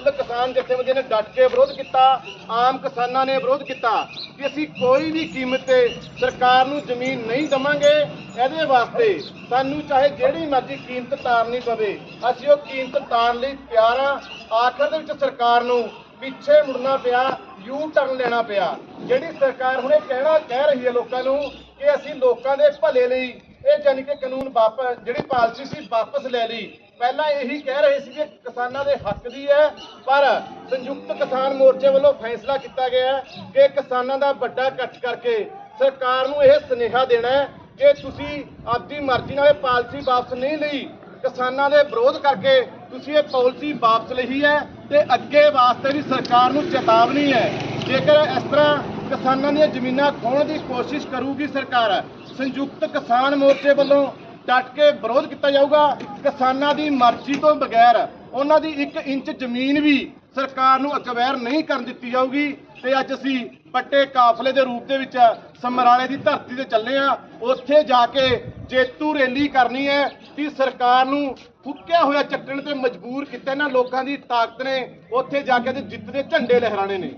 ਕੁੱਲ ਕਿਸਾਨ ਜਥੇਬੰਦੀਆਂ ਨੇ ਡਟ ਕੇ ਵਿਰੋਧ ਕੀਤਾ, ਆਮ ਕਿਸਾਨਾਂ ਨੇ ਵਿਰੋਧ ਕੀਤਾ ਕਿ ਅਸੀਂ ਕੋਈ ਵੀ ਕੀਮਤ ਤੇ ਸਰਕਾਰ ਨੂੰ ਜ਼ਮੀਨ ਨਹੀਂ ਦਵਾਂਗੇ, ਇਹਦੇ ਵਾਸਤੇ ਸਾਨੂੰ ਚਾਹੇ ਜਿਹੜੀ ਮਰਜ਼ੀ ਕੀਮਤ ਤਾਰਨੀ ਪਵੇ, ਅਸੀਂ ਉਹ ਕੀਮਤ ਤਾਰਨ ਲਈ ਤਿਆਰ ਆ ਆਖਰ ਦੇ ਵਿੱਚ ਸਰਕਾਰ ਨੂੰ ਪਿੱਛੇ ਮੁੜਨਾ ਪਿਆ ਯੂ ਟਰਨ ਲੈਣਾ ਪਿਆ। ਜਿਹੜੀ ਸਰਕਾਰ ਹੁਣੇ ਕਹਿਣਾ ਕਹਿ ਰਹੀ ਹੈ ਲੋਕਾਂ ਨੂੰ ਕਿ ਅਸੀਂ ਲੋਕਾਂ ਦੇ ਭਲੇ ਲਈ ਇਹ ਜਾਨੀ ਕਿ ਕਾਨੂੰਨ ਵਾਪਸ, ਜਿਹੜੀ ਪਾਲਿਸੀ ਸੀ, ਵਾਪਸ ਲੈ ਲਈ। ਪਹਿਲਾਂ ਇਹੀ ਕਹਿ ਰਹੇ ਸੀ ਕਿ ਕਿਸਾਨਾਂ ਦੇ ਹੱਕ ਦੀ ਹੈ, ਪਰ ਸੰਯੁਕਤ ਕਿਸਾਨ ਮੋਰਚੇ ਵੱਲੋਂ ਫੈਸਲਾ ਕੀਤਾ ਗਿਆ ਹੈ ਕਿ ਕਿਸਾਨਾਂ ਦਾ ਵੱਡਾ ਇਕੱਠ ਕਰਕੇ ਸਰਕਾਰ ਨੂੰ ਇਹ ਸੁਨੇਹਾ ਦੇਣਾ ਹੈ ਕਿ ਤੁਸੀਂ ਆਪਦੀ ਮਰਜ਼ੀ ਨਾਲ ਇਹ ਪਾਲਿਸੀ ਵਾਪਸ ਨਹੀਂ ਲਈ। ਕਿਸਾਨਾਂ ਦੇ ਵਿਰੋਧ ਕਰਕੇ ਤੁਸੀਂ ਇਹ ਪਾਲਿਸੀ ਵਾਪਸ ਲਈ ਹੈ ਤੇ ਅੱਗੇ ਵਾਸਤੇ ਵੀ ਸਰਕਾਰ ਨੂੰ ਚੇਤਾਵਨੀ ਹੈ। ਜੇਕਰ ਇਸ ਤਰ੍ਹਾਂ ਕਿਸਾਨਾਂ ਦੀਆਂ ਜ਼ਮੀਨਾਂ ਖੋਹਣ ਦੀ ਕੋਸ਼ਿਸ਼ ਕਰੂਗੀ ਸਰਕਾਰ, ਸੰਯੁਕਤ ਕਿਸਾਨ ਮੋਰਚੇ ਵੱਲੋਂ ਡਟ ਕੇ ਵਿਰੋਧ ਕੀਤਾ ਜਾਊਗਾ ਕਿਸਾਨਾਂ ਦੀ ਮਰਜ਼ੀ ਤੋਂ ਬਗੈਰ। ਉਹਨਾਂ ਦੀ 1 ਇੰਚ ਜ਼ਮੀਨ ਵੀ ਸਰਕਾਰ ਨੂੰ ਅਕਵੈਰ ਨਹੀਂ ਕਰਨ ਦਿੱਤੀ ਜਾਊਗੀ। ਤੇ ਅੱਜ ਅਸੀਂ ਪੱਟੇ ਕਾਫਲੇ ਦੇ ਰੂਪ ਦੇ ਵਿੱਚ ਸਮਰਾਲੇ ਦੀ ਧਰਤੀ ਤੇ ਚੱਲੇ ਆ ਉੱਥੇ ਜਾ ਕੇ ਜੇਤੂ ਰੈਲੀ ਕਰਨੀ ਹੈ ਕਿ ਸਰਕਾਰ ਨੂੰ ਫੁੱਕਿਆ ਹੋਇਆ ਚੱਕਣ ਤੇ ਮਜਬੂਰ ਕੀਤਾ ਇਹਨਾਂ ਲੋਕਾਂ ਦੀ ਤਾਕਤ ਨੇ। ਉੱਥੇ ਜਾ ਕੇ ਤੇ ਜਿੱਤ ਦੇ ਝੰਡੇ ਲਹਿਰਾਣੇ ਨੇ।